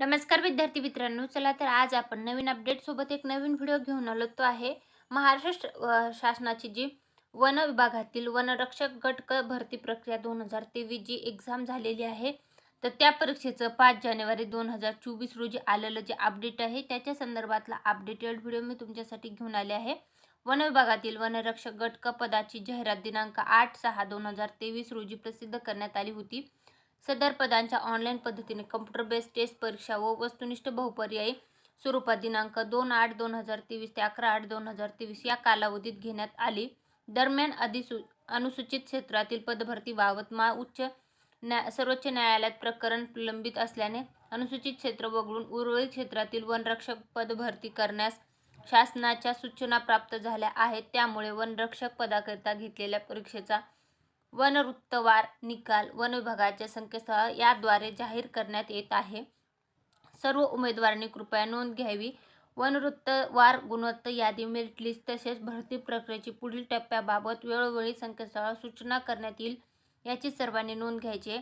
नमस्कार विद्यार्थी मित्रांनो चला तर आज आपण नवीन अपडेट सोबत एक नवीन व्हिडिओ घेऊन आलो. तो आहे महाराष्ट्र शासनाची जी वन विभागातील वनरक्षक गट क भरती प्रक्रिया दोन हजार तेवीस जी एक्झाम झालेली आहे. तर त्या परीक्षेचं पाच जानेवारी दोन हजार चोवीस रोजी आलेलं जे अपडेट आहे त्याच्या संदर्भातला अपडेटेड व्हिडिओ मी तुमच्यासाठी घेऊन आले आहे. वन विभागातील वनरक्षक गट क पदाची जाहिरात दिनांक आठ सहा दोन हजार तेवीस रोजी प्रसिद्ध करण्यात आली होती. सदर पदांच्या ऑनलाईन पद्धतीने कम्प्युटर बेस्ड टेस्ट परीक्षा व वस्तुनिष्ठ बहुपर्यायी स्वरूपात दिनांक दोन आठ दोन हजार तेवीस ते अकरा आठ दोन हजार तेवीस या कालावधीत घेण्यात आली. दरम्यान अधिसू अनुसूचित क्षेत्रातील पदभरतीबाबत मा उच्च न्या सर्वोच्च न्यायालयात प्रकरण प्रलंबित असल्याने अनुसूचित क्षेत्र वगळून उर्वरित क्षेत्रातील वनरक्षक पदभरती करण्यास शासनाच्या सूचना प्राप्त झाल्या आहेत. त्यामुळे वनरक्षक पदाकरिता घेतलेल्या परीक्षेचा वनवृत्तवार निकाल वन विभागाच्या संकेतस्थळ याद्वारे जाहीर करण्यात येत आहे. सर्व उमेदवारांनी कृपया नोंद घ्यावी. वनवृत्तवार गुणवत्ता यादी मेरिट लिस्ट तसेच भरती प्रक्रियेची पुढील टप्प्याबाबत वेळोवेळी संकेतस्थळावर सूचना करण्यात येईल याची सर्वांनी नोंद घ्यायची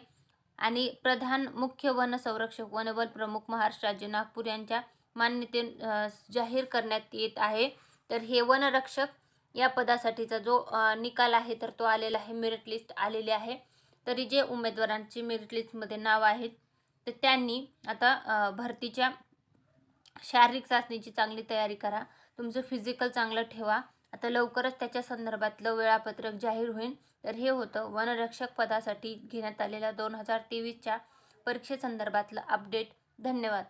आणि प्रधान मुख्य वन संरक्षक वनबल प्रमुख महाराष्ट्र राज्य नागपूर यांच्या मान्यते जाहीर करण्यात येत आहे. तर हे वनरक्षक या पदासाठीचा जो निकाल आहे तर तो आलेला आहे मेरिट लिस्ट आलेली आहे. तरी जे उमेदवारांची मेरिट लिस्टमध्ये नाव आहेत तर त्यांनी आता भरतीच्या शारीरिक चाचणीची चांगली तयारी करा. तुमचं फिजिकल चांगलं ठेवा. आता लवकरच त्याच्या संदर्भातलं वेळापत्रक जाहीर होईल. तर हे होतं वनरक्षक पदासाठी घेण्यात आलेल्या दोन हजार तेवीसच्या परीक्षेसंदर्भातलं अपडेट धन्यवाद.